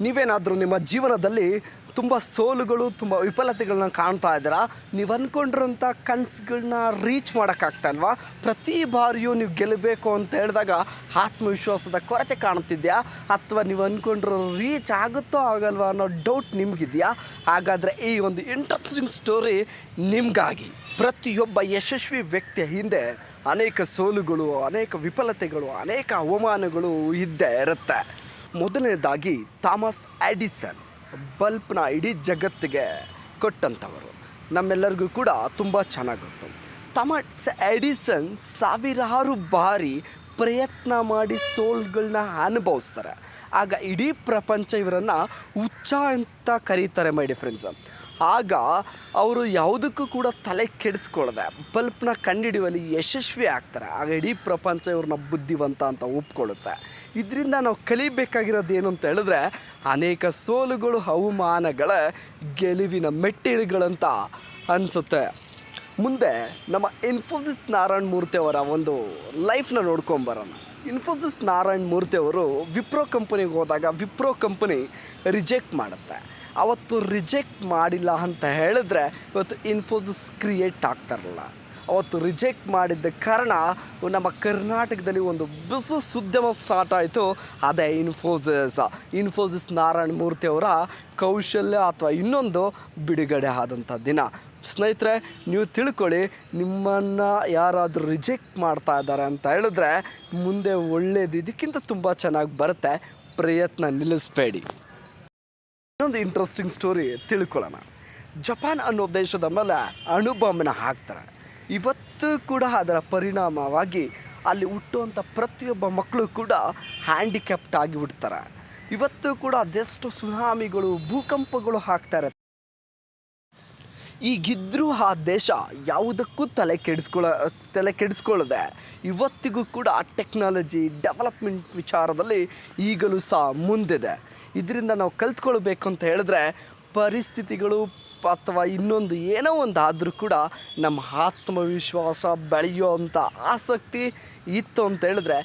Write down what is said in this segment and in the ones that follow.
ನೀವೇನಾದರೂ ನಿಮ್ಮ ಜೀವನದಲ್ಲಿ ತುಂಬ ಸೋಲುಗಳು, ತುಂಬ ವಿಫಲತೆಗಳನ್ನ ಕಾಣ್ತಾ ಇದ್ದೀರಾ? ನೀವು ಅಂದ್ಕೊಂಡಿರೋಂಥ ಕನಸುಗಳನ್ನ ರೀಚ್ ಮಾಡೋಕ್ಕಾಗ್ತಾ ಇಲ್ವಾ? ಪ್ರತಿ ಬಾರಿಯೂ ನೀವು ಗೆಲ್ಲಬೇಕು ಅಂತ ಹೇಳಿದಾಗ ಆತ್ಮವಿಶ್ವಾಸದ ಕೊರತೆ ಕಾಣ್ತಿದ್ಯಾ? ಅಥವಾ ನೀವು ಅಂದ್ಕೊಂಡಿರೋ ರೀಚ್ ಆಗುತ್ತೋ ಆಗಲ್ವಾ ಅನ್ನೋ ಡೌಟ್ ನಿಮಗಿದೆಯಾ? ಹಾಗಾದರೆ ಈ ಒಂದು ಇಂಟ್ರೆಸ್ಟಿಂಗ್ ಸ್ಟೋರಿ ನಿಮಗಾಗಿ. ಪ್ರತಿಯೊಬ್ಬ ಯಶಸ್ವಿ ವ್ಯಕ್ತಿಯ ಹಿಂದೆ ಅನೇಕ ಸೋಲುಗಳು, ಅನೇಕ ವಿಫಲತೆಗಳು, ಅನೇಕ ಅವಮಾನಗಳು ಇದ್ದೇ ಇರುತ್ತೆ. ಮೊದಲನೇದಾಗಿ ಥಾಮಸ್ ಆ್ಯಡಿಸನ್ ಬಲ್ಬ್ನ ಇಡೀ ಜಗತ್ತಿಗೆ ಕೊಟ್ಟಂಥವರು. ನಮ್ಮೆಲ್ಲರಿಗೂ ಕೂಡ ತುಂಬ ಚೆನ್ನಾಗಿ ಗೊತ್ತು. ಥಾಮಸ್ ಎಡಿಸನ್ ಸಾವಿರಾರು ಬಾರಿ ಪ್ರಯತ್ನ ಮಾಡಿ ಸೋಲ್ಗಳನ್ನ ಅನುಭವಿಸ್ತಾರೆ. ಆಗ ಇಡೀ ಪ್ರಪಂಚ ಇವರನ್ನು ಹುಚ್ಚ ಅಂತ ಕರೀತಾರೆ ಮೈ ಡಿಫ್ರೆನ್ಸ್ ಆಗ ಅವರು ಯಾವುದಕ್ಕೂ ಕೂಡ ತಲೆ ಕೆಡಿಸ್ಕೊಳ್ಳದೆ ಬಲ್ಪ್ನ ಕಂಡುಹಿಡಿಯುವಲ್ಲಿ ಯಶಸ್ವಿ ಆಗ್ತಾರೆ. ಆಗ ಇಡೀ ಪ್ರಪಂಚ ಇವ್ರನ್ನ ಬುದ್ಧಿವಂತ ಅಂತ ಒಪ್ಕೊಳ್ಳುತ್ತೆ. ಇದರಿಂದ ನಾವು ಕಲಿಬೇಕಾಗಿರೋದು ಏನು ಅಂತ ಹೇಳಿದ್ರೆ, ಅನೇಕ ಸೋಲುಗಳು, ಅವಮಾನಗಳ ಗೆಲುವಿನ ಮೆಟ್ಟಿಲುಗಳಂತ ಅನಿಸುತ್ತೆ. ಮುಂದೆ ನಮ್ಮ ಇನ್ಫೋಸಿಸ್ ನಾರಾಯಣ್ ಮೂರ್ತಿ ಅವರ ಒಂದು ಲೈಫ್ನ ನೋಡ್ಕೊಂಬರೋಣ ಇನ್ಫೋಸಿಸ್ ನಾರಾಯಣ್ ಮೂರ್ತಿ ಅವರು ವಿಪ್ರೋ ಕಂಪನಿಗೆ ಹೋದಾಗ ವಿಪ್ರೋ ಕಂಪನಿ ರಿಜೆಕ್ಟ್ ಮಾಡುತ್ತೆ. ಅವತ್ತು ರಿಜೆಕ್ಟ್ ಮಾಡಿಲ್ಲ ಅಂತ ಹೇಳಿದ್ರೆ ಇವತ್ತು ಇನ್ಫೋಸಿಸ್ ಕ್ರಿಯೇಟ್ ಆಗ್ತಾರಲ್ಲ ಅವತ್ತು ರಿಜೆಕ್ಟ್ ಮಾಡಿದ್ದ ಕಾರಣ ನಮ್ಮ ಕರ್ನಾಟಕದಲ್ಲಿ ಒಂದು ಬಿಸ್ನೆಸ್ ಉದ್ಯಮ ಸ್ಟಾರ್ಟ್ ಆಯಿತು. ಅದೇ ಇನ್ಫೋಸಿಸ್ ಇನ್ಫೋಸಿಸ್ ನಾರಾಯಣ ಮೂರ್ತಿ ಅವರ ಕೌಶಲ್ಯ ಅಥವಾ ಇನ್ನೊಂದು ಬಿಡುಗಡೆ ಆದಂಥ ದಿನ. ಸ್ನೇಹಿತರೆ, ನೀವು ತಿಳ್ಕೊಳ್ಳಿ, ನಿಮ್ಮನ್ನು ಯಾರಾದರೂ ರಿಜೆಕ್ಟ್ ಮಾಡ್ತಾ ಇದ್ದಾರೆ ಅಂತ ಹೇಳಿದ್ರೆ ಮುಂದೆ ಒಳ್ಳೇದು, ಇದಕ್ಕಿಂತ ತುಂಬ ಚೆನ್ನಾಗಿ ಬರುತ್ತೆ. ಪ್ರಯತ್ನ ನಿಲ್ಲಿಸಬೇಡಿ. ಇನ್ನೊಂದು ಇಂಟ್ರೆಸ್ಟಿಂಗ್ ಸ್ಟೋರಿ ತಿಳ್ಕೊಳ್ಳೋಣ. ಜಪಾನ್ ಅನ್ನೋ ದೇಶದ ಮೇಲೆ ಅಣುಬಾಂಬನ ಹಾಕ್ತಾರೆ. ಇವತ್ತು ಕೂಡ ಅದರ ಪರಿಣಾಮವಾಗಿ ಅಲ್ಲಿ ಹುಟ್ಟುವಂಥ ಪ್ರತಿಯೊಬ್ಬ ಮಕ್ಕಳು ಕೂಡ ಹ್ಯಾಂಡಿಕ್ಯಾಪ್ಟ್ ಆಗಿಬಿಡ್ತಾರೆ. ಇವತ್ತು ಕೂಡ ಅದೆಷ್ಟು ಸುನಾಮಿಗಳು ಭೂಕಂಪಗಳು ಹಾಕ್ತಾರೆ ಈಗಿದ್ದರೂ ಆ ದೇಶ ಯಾವುದಕ್ಕೂ ತಲೆ ಕೆಡಿಸ್ಕೊಳ್ಳ ತಲೆ ಕೆಡಿಸ್ಕೊಳ್ಳದೆ ಇವತ್ತಿಗೂ ಕೂಡ ಟೆಕ್ನಾಲಜಿ ಡೆವಲಪ್ಮೆಂಟ್ ವಿಚಾರದಲ್ಲಿ ಈಗಲೂ ಸಹ ಮುಂದಿದೆ. ಇದರಿಂದ ನಾವು ಕಲ್ತ್ಕೊಳ್ಬೇಕು ಅಂತ ಹೇಳಿದ್ರೆ ಪರಿಸ್ಥಿತಿಗಳು ಅಥವಾ ಇನ್ನೊಂದು ಏನೋ ಒಂದು ಆದರೂ ಕೂಡ ನಮ್ಮ ಆತ್ಮವಿಶ್ವಾಸ ಬೆಳೆಯುವಂಥ ಆಸಕ್ತಿ ಇತ್ತು ಅಂತ ಹೇಳಿದ್ರೆ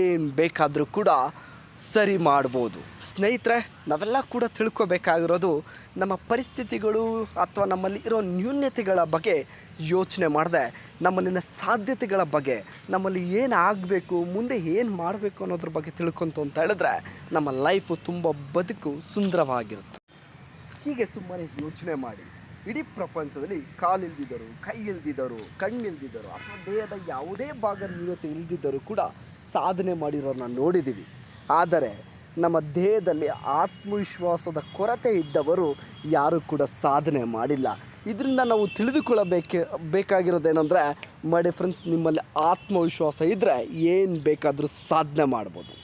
ಏನು ಬೇಕಾದರೂ ಕೂಡ ಸರಿ ಮಾಡ್ಬೋದು. ಸ್ನೇಹಿತರೆ, ನಾವೆಲ್ಲ ಕೂಡ ತಿಳ್ಕೊಬೇಕಾಗಿರೋದು ನಮ್ಮ ಪರಿಸ್ಥಿತಿಗಳು ಅಥವಾ ನಮ್ಮಲ್ಲಿ ಇರೋ ನ್ಯೂನ್ಯತೆಗಳ ಬಗ್ಗೆ ಯೋಚನೆ ಮಾಡದೆ, ನಮ್ಮಲ್ಲಿನ ಸಾಧ್ಯತೆಗಳ ಬಗ್ಗೆ, ನಮ್ಮಲ್ಲಿ ಏನು ಆಗಬೇಕು, ಮುಂದೆ ಏನು ಮಾಡಬೇಕು ಅನ್ನೋದ್ರ ಬಗ್ಗೆ ತಿಳ್ಕೊಂತು ಅಂತ ಹೇಳಿದ್ರೆ ನಮ್ಮ ಲೈಫು ತುಂಬ ಬದುಕು ಸುಂದರವಾಗಿರುತ್ತೆ. ಹೀಗೆ ಸುಮ್ಮನೆ ಯೋಚನೆ ಮಾಡಿ. ಇಡೀ ಪ್ರಪಂಚದಲ್ಲಿ ಕಾಲು ಕಾಲಿಲ್ದಿದ್ದರು ಕೈ ಇಲ್ದಿದ್ದರು ಕಣ್ಣಿಲ್ದಿದ್ದರು, ಅಥವಾ ದೇಹದ ಯಾವುದೇ ಭಾಗ ನ್ಯೂನತೆ ಇಲ್ದಿದ್ದರೂ ಕೂಡ ಸಾಧನೆ ಮಾಡಿರೋರನ್ನ ನೋಡಿದ್ದೀವಿ. ಆದರೆ ನಮ್ಮ ದೇಹದಲ್ಲಿ ಆತ್ಮವಿಶ್ವಾಸದ ಕೊರತೆ ಇದ್ದವರು ಯಾರೂ ಕೂಡ ಸಾಧನೆ ಮಾಡಿಲ್ಲ. ಇದರಿಂದ ನಾವು ತಿಳಿದುಕೊಳ್ಳಬೇಕೆ, ಬೇಕಾಗಿರೋದೇನೆಂದರೆ ಮೈ ಫ್ರೆಂಡ್ಸ್ ನಿಮ್ಮಲ್ಲಿ ಆತ್ಮವಿಶ್ವಾಸ ಇದ್ದರೆ ಏನು ಬೇಕಾದರೂ ಸಾಧನೆ ಮಾಡ್ಬೋದು.